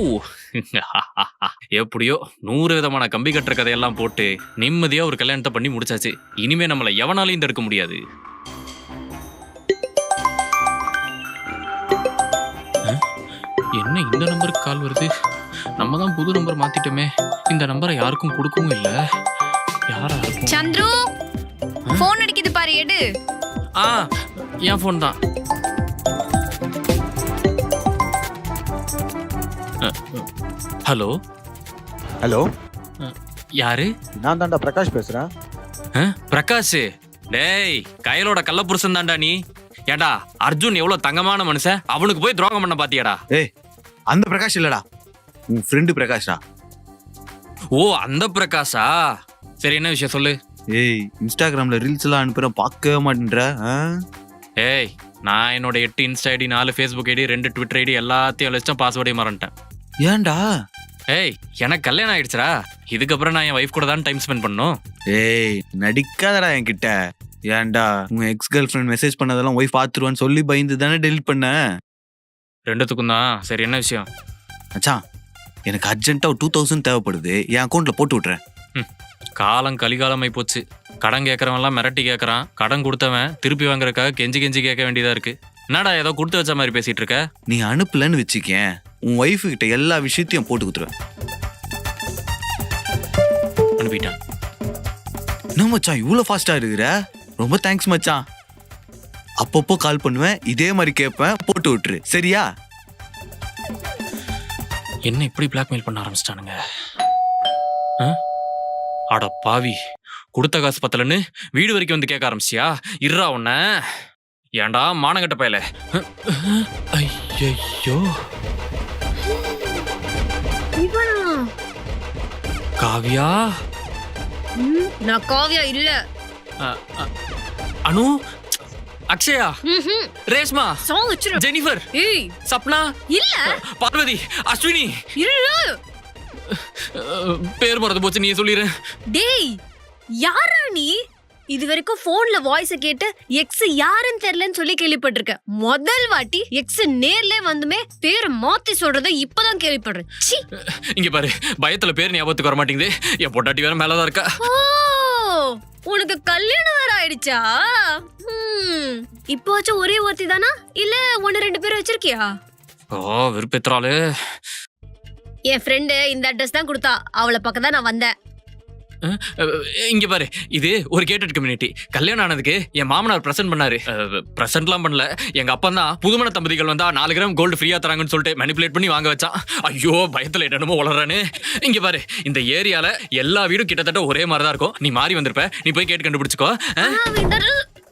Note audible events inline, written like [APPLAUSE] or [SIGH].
[LAUGHS] எப்படியோ நூறு விதமான கம்பி கட்டுற கதையெல்லாம் போட்டு நிம்மதியா ஒரு கல்யாணத்தை பண்ணி முடிச்சாச்சு. இனிமே நம்மள எவனாலையும் தடுக்க முடியாது. என்ன இந்த நம்பருக்கு கால் வருது? நம்ம தான் புது நம்பர் மாத்திட்டோமே. இந்த நம்பரை யாருக்கும் கொடுக்கவும் இல்ல. யாரா இருக்கும்? சந்துரு போன் அடிக்குது பாரு எடு. ஆ என் ஃபோன் தான். ஹலோ? ஹலோ? யாரு? நான் தான்டா பிரகாஷ் பேசுறேன். பிரகாஷ்? டேய் கையலோட கள்ளப்புருஷன் தான்டா நீ. ஏடா அர்ஜுன் எவ்வளவு தங்கமான மனுஷன்? அவனுக்கு போய் துரோகம் பண்ண பாத்தியாடா? ஏய் அந்த பிரகாஷ் இல்லடா. உன் ஃப்ரெண்டு பிரகாஷ்டா. ஓ அந்த பிரகாஷா? சரி என்ன விஷயம் சொல்லு? ஏய் இன்ஸ்டாகிராம்ல ரீல்ஸ் எல்லாம் அனுப்புறேன் பார்க்கவே மாட்டேன்ற ஆ? ஏய் நான் என்னோட எட்டு இன்ஸ்டா ஐடி நாலு ஃபேஸ்புக் ஐடி ரெண்டு ட்விட்டர் ஐடி எல்லாத்தையும் அழிச்சிட்டேன் பாஸ்வேர்டையும் மறந்துட்டேன். ஏன்டா? ஏய் எனக்கு கல்யாணம் ஆயிடுச்சுடா. இதுக்கப்புறம் நான் என் ஒய்ஃப் கூட தான் டைம் ஸ்பெண்ட் பண்ணணும் ஏய் நடிக்காதடா என்கிட்ட. ஏன்டா உன் எக்ஸ் கேர்ள் ஃப்ரெண்ட் மெசேஜ் பண்ணதெல்லாம் ஒய்ஃப் பாத்துருவான்னு சொல்லி பயந்து தானே டெலிட் பண்ண? ரெண்டுத்துக்கும் தான். சரி என்ன விஷயம்? மச்சான் எனக்கு அர்ஜென்ட்டா ஒரு டூ தௌசண்ட் தேவைப்படுது. என் அக்கௌண்ட்ல போட்டு விட்றேன் காலம் கலிகாலமாய் போச்சு. கடன் கேட்கறவன்லாம் மிரட்டி கேட்கறான். கடன் கொடுத்தவன் திருப்பி வாங்குறதுக்காக கெஞ்சி கெஞ்சி கேட்க வேண்டியதா இருக்கு. என்னடா ஏதோ கொடுத்து வச்ச மாதிரி பேசிட்டு இருக்க? நீ அனுப்பலன்னு வச்சுக்கேன். உன் ஒய்ஃபு கிட்ட எல்லா விஷயத்தையும் போட்டு கொடுத்துருவேன். அனுப்பிட்டான். என்ன மச்சான் இவ்வளோ ஃபாஸ்டா இருக்கிற? ரொம்ப தேங்க்ஸ் மச்சான். அப்பப்போ கால் பண்ணுவேன் இதே மாதிரி கேட்பேன் போட்டு விட்டுரு. சரியா? என்ன இப்படி பிளாக்மெயில் பண்ண ஆரம்பிச்சிட்டானுங்க? ஆ? அட பாவி. கொடுத்த காசு பத்தலன்னு வீடு வரைக்கும் வந்து கேட்க ஆரம்பிச்சியா? இருறா உன்ன. ஏன்டா மானங்கட்ட பயல? ஐயோ இவனா காவியா? ம், நான் காவியா இல்ல. அ, அ, அனு? அக்ஷயா. ரேஷ்மா? ஜெனிஃபர்? ஏய். சப்னா? இல்ல. பார்வதி? அஸ்வினி? பேர் மறந்து போச்சு நீ சொல்லிடு டேய். யாரா நீ? இது வரைக்கும் போன்ல வாய்ஸ கேட்டு எக்ஸ் யாருன்னு தெரியலன்னு சொல்லி கேள்விப்பட்டிருக்கேன் முதல் வாட்டி எக்ஸ் நேர்ல வந்துமே பேரை மாத்தி சொல்றத இப்பதான் கேள்விப்படுறேன். ச்சீ! இங்க பாரு பயத்துல பேர் ஞாபகத்துக்கு வர மாட்டேங்குது. என் பொட்டாட்டி வேற மேலதான் இருக்கா. ஓ! உனக்கு கல்யாணம் வேற ஆயிடுச்சா? ஹம், இப்போவாச்சும் ஒரே ஒருத்தி தானா? இல்ல ஒன்னு ரெண்டு பேர் வச்சிருக்கியா? ஓ விருப்பெத்துறாளு என் ஃப்ரெண்டு இந்த அட்ரஸ் தான் கொடுத்தா. அவளை பக்கம் தான் நான் வந்தேன். இங்க பாரு. இது ஒரு கேட்டட் கம்யூனிட்டி கல்யாணம் ஆனதுக்கு என் மாமனார் பிரசன்ட் பண்ணாரு. பிரசன்ட்லாம் பண்ணல. எங்க அப்பா தான் புதுமண தம்பதிகள் வந்தா நாலு கிராம் கோல்டு ஃப்ரீயா தராங்கன்னு சொல்லிட்டு மேனிபுலேட் பண்ணி வாங்க வச்சான். ஐயோ பயத்துல என்னமோ வளர்றானு இங்க பாரு இந்த ஏரியால எல்லா வீடும் கிட்டத்தட்ட ஒரே மாதிரி தான் இருக்கும். நீ மாறி வந்திருப்ப. நீ போய் கேட்டு கண்டுபிடிச்சுக்கோ.